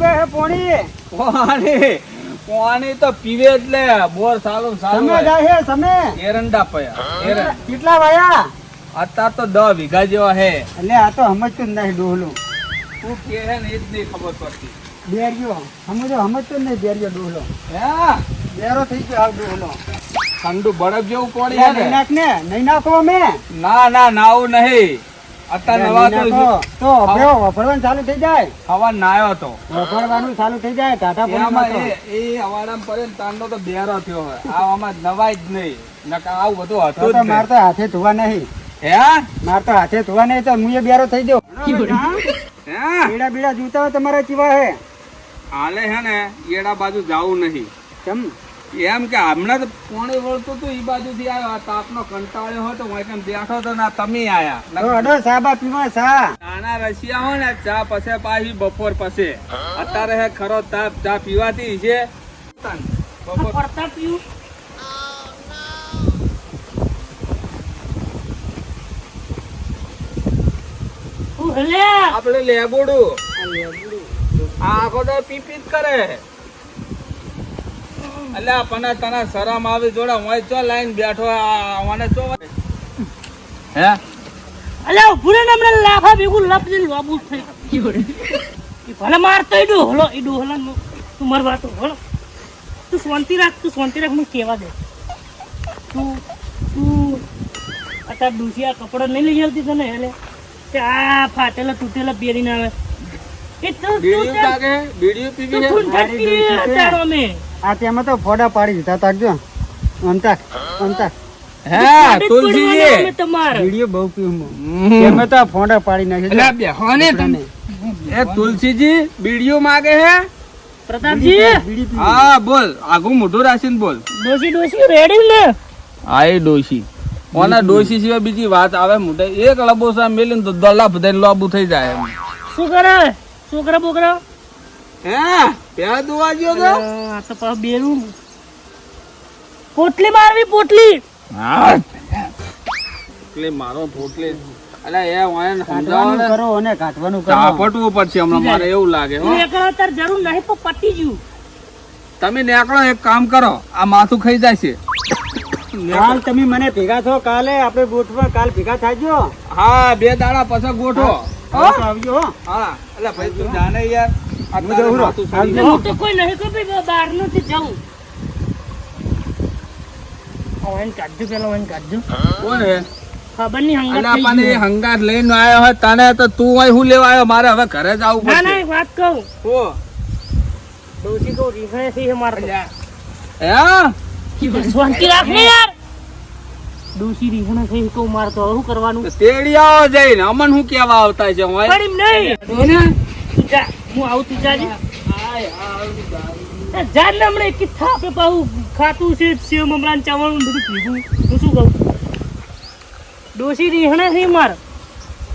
પોણી તમે પીવે છે પોણી? પાણી? પાણી તો પીવે એટલે બોર સારું સારું તમે જાય છે તમે? એરંડા પયા. કેટલા વાયા? અત્યાર તો દસ વીઘા જેવા હે. એટલે આ તો સમજતો જ નહીં ડોહલું. તું કે હે ને એ જ નહીં ખબર પડતી. બેરિયો. સમજો સમજતો જ નહીં બેરિયો ડોહલો. હે? બેરો થઈ ગયો આવ ડોહલો. ઠંડુ બરફ જેવું પડી નાખ ને. નહીં નાખો અમે ના ના નાવું નહીં. અત્યારે નવા તો તો અભ્યો વફરવાનું ચાલુ થઈ જાય. હવા નાયો તો. વફરવાનું ચાલુ થઈ જાય ટાટા એમાં એ હવાડામાં પડે ને તાંડો તો બેરો થયો હોય આમાં નવાય જ નહીં. નકા આવું બધું હતું તો માર તો હાથે ધોવા નહીં. હે? માર તો હાથે ધોવા નહીં તો હું એ બેરો થઈ ગયો. હે? બીડા બીડા જૂતા તમારા ચીવા હે? હાલે હે ને એડા બાજુ જાવું નહીં. કેમ? એમ કે હમણાં તો પોણી વળતું હતું એ બાજુથી આવ્યો. આ તાપનો કંટાળ્યો હતો હું કેમ બેઠો તો ના તમે આયા. અડો સાબા પીવા સા. નાના રશિયા હોય ને ચા પછે પાછી બપોર પછે અત્યારે હે ખરો તાપ ચા પીવાતી છે. બપોર તાપ પીવું? આપણે લેબોડું. આ આખો તો પીપીત કરે. એટલે પણ તને શરમ આવી જોડે હું ચો લાઈન બેઠો આ મને ચો હે? અલ્યા ભૂલે ને મને લાફા ભેગું લપજી લોબુ થઈ ઈ ભલે મારતો ઈ ડોહલો ઈ હલો તું મરવા તો હલો તું શાંતિ રાખ તું શાંતિ રાખ મને કેવા દે. તું તું અત્યારે આ કપડો નહીં લઈ આવતી તને એટલે આ ફાટેલા તૂટેલા પહેરીને આવે. એ તું બીડીયું ચાલ- બીડીયું પીવી તું છે. ઠૂંઠ મારી ઠટકી ડોસી છે. હટાડો અમે આ તેમાં તો ફોડા પાડી દીધા તાકજો અંતાક અંતાક હે અમે તુલસીજી તમારે. વીડિયો બહુ પીવું. તેમાં તો ફોડા પાડી નાખી એટલે બેહો ને. તમે. એ તુલસીજી બીડીયું માગે હે? પ્રતાપજી? હા બોલ. આગું મોઢું રાખીને બોલ. ડોસી ડોસી રેડી લે હા એ ડોસી ઓના ડોસી સિવાય બીજી વાત આવે. મોઢે એક લબોસા મેલીને તો દલા બધાને લોબુ થઈ જાય શું કરે? છોકરા બોકરા? હે ત્યાં દુવા ગયો તો. આ તો પાછું બેરું. પોટલી મારવી પોટલી. હા. એટલે મારો પોટલી અલા એ વાયન સમજાવો કરો અને કાઢવાનું કરો. ઝાપટવું પડશે હમણાં મારે એવું લાગે હો. એકલા તાર જરૂર નહીં પણ પટી ગયું. તમે નેકડો એક કામ કરો આ માથું ખાઈ જાય છે. કાલ તમે મને ભેગા થો કાલે આપણે ગોઠવા કાલ ભેગા થાજો. હા બે દાડા પછી ગોઠવો. આવજો હો. હા એટલે ભાઈ તું જાણે યાર. હું તારે જઉં રહો. માથું સડી આવજો. જાય. હું તો કોઈ નહીં કે ભાઈ બહાર નથી જવું. ઓન કાઢજો પેલા ઓન કાઢજો. કોણ હે ખબર નહીં હંગાત અલા એ હંગાત લઈને આવ્યો હોય તને તો તું અહીં હું લેવા આવ્યો? મારે હવે ઘરે જ આવવું ના ના વાત કહું. હો. ડોસી કહું રીફાય છે મારે હે? શાંતિ રાખ ને યાર. ડોસી રીફાય છે કહું મારે તો શું કરવાનું? તેડિયાઓ જઈને અમન હું કેવા આવતા છે હું પણ એમ નહીં. તું જા હું આવું તું જાજે. એ જા ને હમણાં એક થાપે પાછું ખાતું છે સેવ મમરાન ચાવલ બધું પીધું હું શું કહું? ડોસી રીહણે થઈ માર.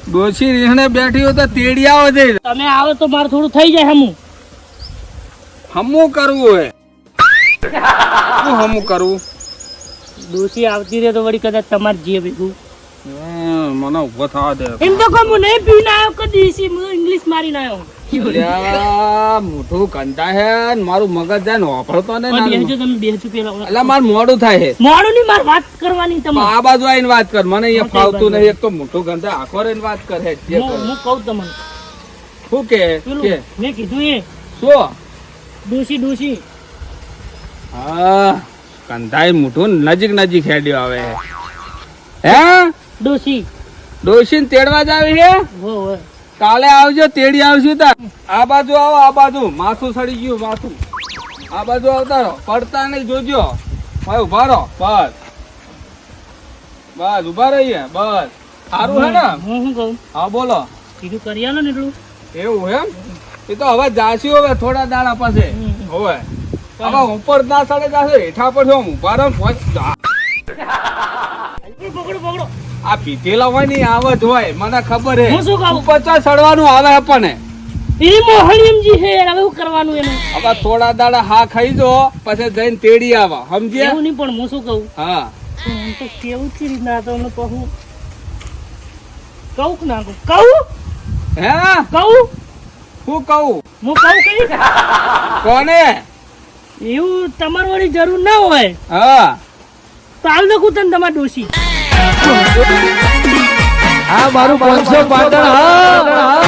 ડોશી રીહણે બેઠી હોય તો તેડિયાઓ જઈને. તમે આવો તો મારે થોડું થઈ જાય હમું. હમું કરવું હે શું હમું કરવું? ડોસી આવતી રહે તો વળી કદાચ તમારે જે ભેગું. મને ઊભો થવા દે. એમ તો કોઈ હું નહીં પીને આવ્યો કદી સી હું ઇંગ્લિશ મારીને આવ્યો મોઢું કંટા હે મારું મગજ જાય ને વાપરતો ને. બેસજો તમે બેહજો પેલા અલા માર મોડું થાય હે મોડું ની માર વાત કરવાની તમે આ બાજુ આવીને વાત કર મને અહીંયા ફાવતું નહીં એક તો મોટું ગંધા આખો રહીને વાત કરે હું. હું કહું તમને. શું કે? મેં કીધું એ. શું? ડોસી ડોસી હા. કંધાઈ મૂઠું નજીક નજીક હેડ્યો આવે. હે? ડોસી ને તેડવા જ આવી છે કાલે આવજો તેડી આવજો તા આ બાજુ આવો આ બાજુ. માથું સડી ગયું માથું. આ બાજુ આવતા રહો પડતા નહીં જોજો. ભાઈ ઊભા રહો. બસ. બસ ઊભા રહીએ. બસ. સારું હે ને? હું શું કહું? હા બોલો. કીધું કરી આલો ને એટલું? એવું એમ? એ તો હવે જાશું હવે થોડા દાડા પાસે હમ. હવે ઉપર ના સાડે જાશે હેઠા પર છો ઊભા રહો પકડો પકડો. આ પીધેલા હોય ને જ હોય મને ખબર હે. હું શું કહું? ઉપર સડવાનું આવે આપણને. એ મોહણીમજી છે હવે શું કરવાનું એનું? હવે થોડા દાડા હા ખાઈ જો પછી જઈને તેડી આવા. સમજ્યા? એવું નહીં પણ હું શું કહું? હા. હું તો કેવું છે રીતના તો કહું કહું કે ના કહું? કહું? હે? કહું? હું કહું? હું કહું કઈ? કોને? એવું તમારે વાળી જરૂર ના હોય. હા. તો હાલ નાખું તને તમારે ડોશી. હા મારું પાંચસો પાટણ હા.